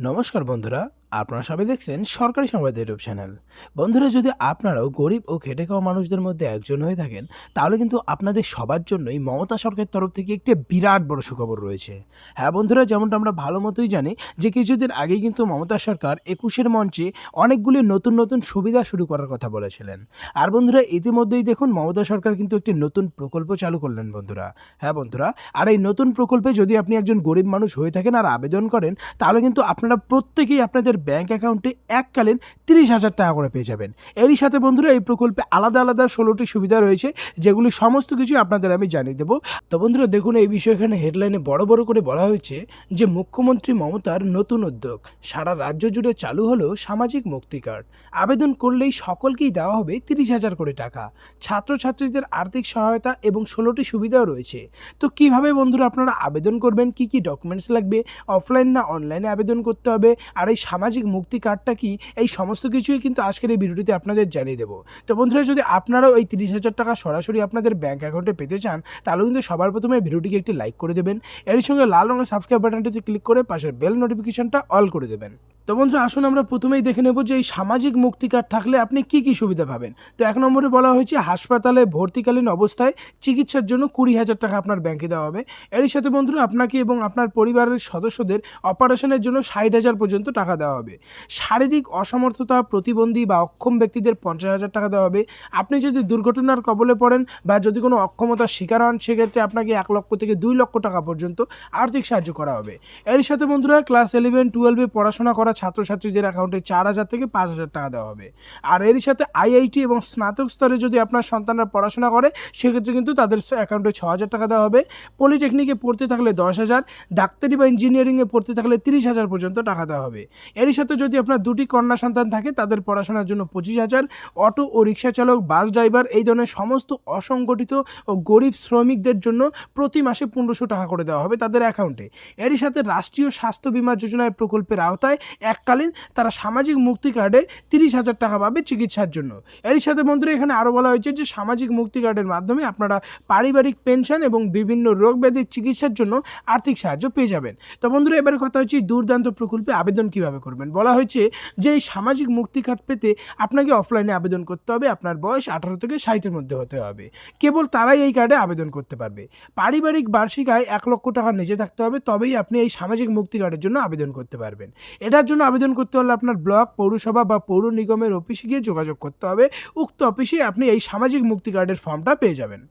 নমস্কার বন্ধুরা আপনারা সবাই দেখছেন সরকারি সংবাদ ইউটিউব চ্যানেল। বন্ধুরা, যদি আপনারাও গরিব ও খেটে খাওয়া মানুষদের মধ্যে একজন হয়ে থাকেন, তাহলে কিন্তু আপনাদের সবার জন্যই মমতা সরকারের তরফ থেকে একটি বিরাট বড় সুখবর রয়েছে। হ্যাঁ বন্ধুরা, যেমনটা আমরা ভালো মতোই জানি যে কিছুদিন আগেই কিন্তু মমতা সরকার একুশের মঞ্চে অনেকগুলি নতুন নতুন সুবিধা শুরু করার কথা বলেছিলেন। আর বন্ধুরা, ইতিমধ্যেই দেখুন মমতা সরকার কিন্তু একটি নতুন প্রকল্প চালু করলেন বন্ধুরা। হ্যাঁ বন্ধুরা, আর এই নতুন প্রকল্পে যদি আপনি একজন গরিব মানুষ হয়ে থাকেন আর আবেদন করেন, তাহলে কিন্তু আপনারা প্রত্যেকেই আপনাদের ব্যাংক অ্যাকাউন্টে এককালীন তিরিশ হাজার টাকা করে পেয়ে যাবেন। এরই সাথে বন্ধুরা, এই প্রকল্পে আলাদা আলাদা ষোলোটি সুবিধা রয়েছে, যেগুলি সমস্ত কিছু আপনাদের আমি জানিয়ে দেবো। তো বন্ধুরা, দেখুন, এই বিষয়ে এখানে হেডলাইনে বড় বড় করে বলা হয়েছে যে, মুখ্যমন্ত্রী মমতার নতুন উদ্যোগ। সারা রাজ্য জুড়ে চালু হলো সামাজিক মুক্তি কার্ড। আবেদন করলেই সকলকেই দেওয়া হবে তিরিশ হাজার করে টাকা। ছাত্রছাত্রীদের আর্থিক সহায়তা এবং ষোলোটি সুবিধাও রয়েছে। তো কীভাবে বন্ধুরা আপনারা আবেদন করবেন? কি কি ডকুমেন্টস লাগবে? অফলাইন না অনলাইনে আবেদন করতে হবে? আর এই সামাজিক মুক্তি কার্ডটা কি? এই সমস্ত কিছুই কিন্তু আজকের এই ভিডিওটিতে আপনাদের জানিয়ে দেবো। তো বন্ধুরা, যদি আপনারাও এই তিরিশ হাজার টাকা সরাসরি আপনাদের ব্যাঙ্ক অ্যাকাউন্টে পেতে চান, তাহলে কিন্তু সবার প্রথমে ভিডিওটিকে একটি লাইক করে দেবেন। এর সঙ্গে লাল রঙের সাবস্ক্রাইব বাটনটিতে ক্লিক করে পাশের বেল নোটিফিকেশনটা অল করে দেবেন। তো বন্ধুরা আসুন আমরা প্রথমেই দেখে নেব যে এই সামাজিক মুক্তি কার্ড থাকলে আপনি কি কি সুবিধা পাবেন। তো এক নম্বরে বলা হয়েছে, হাসপাতালে ভর্তিকালীন অবস্থায় চিকিৎসার জন্য কুড়ি হাজার টাকা আপনার ব্যাংকে দেওয়া হবে। এরই সাথে বন্ধুরা আপনাকে এবং আপনার পরিবারের সদস্যদের অপারেশনের জন্য ষাট হাজার পর্যন্ত টাকা দেওয়া হবে। শারীরিক অসমর্থতা, প্রতিবন্ধী বা অক্ষম ব্যক্তিদের পঞ্চাশ হাজার টাকা দেওয়া হবে। আপনি যদি দুর্ঘটনার কবলে পড়েন বা যদি কোনো অক্ষমতার শিকার হন, সেক্ষেত্রে আপনাকে এক লক্ষ থেকে দুই লক্ষ টাকা পর্যন্ত আর্থিক সাহায্য করা হবে। এর সাথে বন্ধুরা, ক্লাস ইলেভেন, টুয়েলভে পড়াশোনা করা ছাত্রছাত্রীদের অ্যাকাউন্টে চার হাজার থেকে পাঁচ হাজার টাকা দেওয়া হবে। আর এর সাথে আইআইটি এবং স্নাতক স্তরে যদি আপনার সন্তানরা পড়াশোনা করে, সেক্ষেত্রে কিন্তু তাদের অ্যাকাউন্টে ছ হাজার টাকা দেওয়া হবে। পলিটেকনিকে পড়তে থাকলে দশ হাজার, ডাক্তারি বা ইঞ্জিনিয়ারিংয়ে পড়তে থাকলে তিরিশ হাজার পর্যন্ত টাকা দেওয়া হবে। এরই সাথে যদি আপনার দুটি কন্যা সন্তান থাকে, তাদের পড়াশোনার জন্য পঁচিশ হাজার, অটো ও রিক্সা চালক, বাস ড্রাইভার, এই ধরনের সমস্ত অসংগঠিত ও গরিব শ্রমিকদের জন্য প্রতি মাসে পনেরোশো টাকা করে দেওয়া হবে তাদের অ্যাকাউন্টে এরই সাথে রাষ্ট্রীয় স্বাস্থ্য বীমা যোজনায় প্রকল্পের আওতায় এককালীন তারা সামাজিক মুক্তি কার্ডে তিরিশ হাজার টাকা পাবে চিকিৎসার জন্য। এরই সাথে বন্ধুরা, এখানে আরও বলা হয়েছে যে সামাজিক মুক্তি কার্ডের মাধ্যমে আপনারা পারিবারিক পেনশন এবং বিভিন্ন রোগ ব্যাধির চিকিৎসার জন্য আর্থিক সাহায্য পেয়ে যাবেন। তো বন্ধুরা, এবারে কথা হচ্ছে দুর্দান্ত প্রকল্পে আবেদন কীভাবে করবেন? বলা হয়েছে যে এই সামাজিক মুক্তি কার্ড পেতে আপনাকে অফলাইনে আবেদন করতে হবে, আপনার বয়স আঠারো থেকে ষাটের মধ্যে হতে হবে। কেবল তারাই এই কার্ডে আবেদন করতে পারবে। পারিবারিক বার্ষিক আয় এক লক্ষ টাকার নিচে থাকতে হবে, তবেই আপনি এই সামাজিক মুক্তি কার্ডের জন্য আবেদন করতে পারবেন। এটার জন্য আবেদন করতে হলে আপনার ব্লক, পৌরসভা বা পৌর নিগমের অফিসে গিয়ে যোগাযোগ করতে হবে। উক্ত অফিসে আপনি এই সামাজিক মুক্তি কার্ডের ফর্মটা পেয়ে যাবেন।